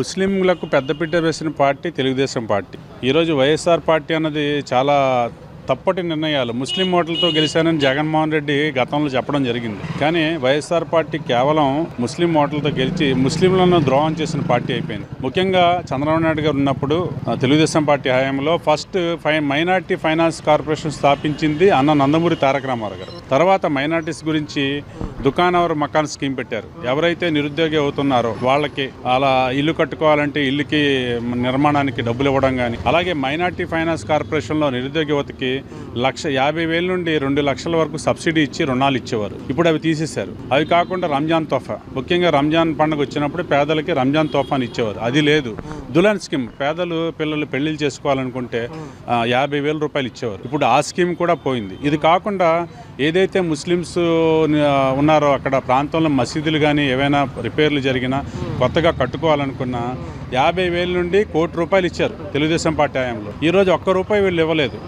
ముస్లింలకు పెద్దపీట వేసిన పార్టీ తెలుగుదేశం పార్టీ. ఈరోజు వైఎస్ఆర్ పార్టీ అన్నది చాలా తప్పటి నిర్ణయాలు ముస్లిం ఓట్లతో గెలిచానని జగన్మోహన్ రెడ్డి గతంలో చెప్పడం జరిగింది. కానీ వైఎస్ఆర్ పార్టీ కేవలం ముస్లిం ఓట్లతో గెలిచి ముస్లింలను ద్రోహం చేసిన పార్టీ అయిపోయింది. ముఖ్యంగా చంద్రబాబు నాయుడు గారు ఉన్నప్పుడు తెలుగుదేశం పార్టీ హయాంలో ఫస్ట్ ఫై మైనార్టీ ఫైనాన్స్ కార్పొరేషన్ స్థాపించింది అన్న నందమూరి తారక రామారావు గారు. తర్వాత మైనార్టీస్ గురించి దుకాణవర్ మకాన్ స్కీమ్ పెట్టారు. ఎవరైతే నిరుద్యోగి అవుతున్నారో వాళ్ళకి అలా ఇల్లు కట్టుకోవాలంటే ఇల్లుకి నిర్మాణానికి డబ్బులు ఇవ్వడం కానీ అలాగే మైనార్టీ ఫైనాన్స్ కార్పొరేషన్లో నిరుద్యోగ యువతకి లక్ష యాభై వేల నుండి రెండు లక్షల వరకు సబ్సిడీ ఇచ్చి రుణాలు ఇచ్చేవారు. ఇప్పుడు అవి తీసేశారు. అవి కాకుండా రంజాన్ తోఫా. ముఖ్యంగా రంజాన్ పండుగ వచ్చినప్పుడు పేదలకి రంజాన్ తోఫాని ఇచ్చేవారు. అది లేదు. దులాన్ స్కీమ్ పేదలు పిల్లలు పెళ్ళిళ్ళు చేసుకోవాలనుకుంటే యాభై వేల రూపాయలు ఇచ్చేవారు. ఇప్పుడు ఆ స్కీమ్ కూడా పోయింది. ఇది కాకుండా ఏదైతే ముస్లిమ్స్ ఉన్నారో అక్కడ ప్రాంతంలో మసీదులు కానీ ఏవైనా రిపేర్లు జరిగినా కొత్తగా కట్టుకోవాలనుకున్నా యాభై వేల నుండి కోటి రూపాయలు ఇచ్చారు తెలుగుదేశం పార్టీ హయాంలో. ఈరోజు ఒక్క రూపాయి వీళ్ళు ఇవ్వలేదు.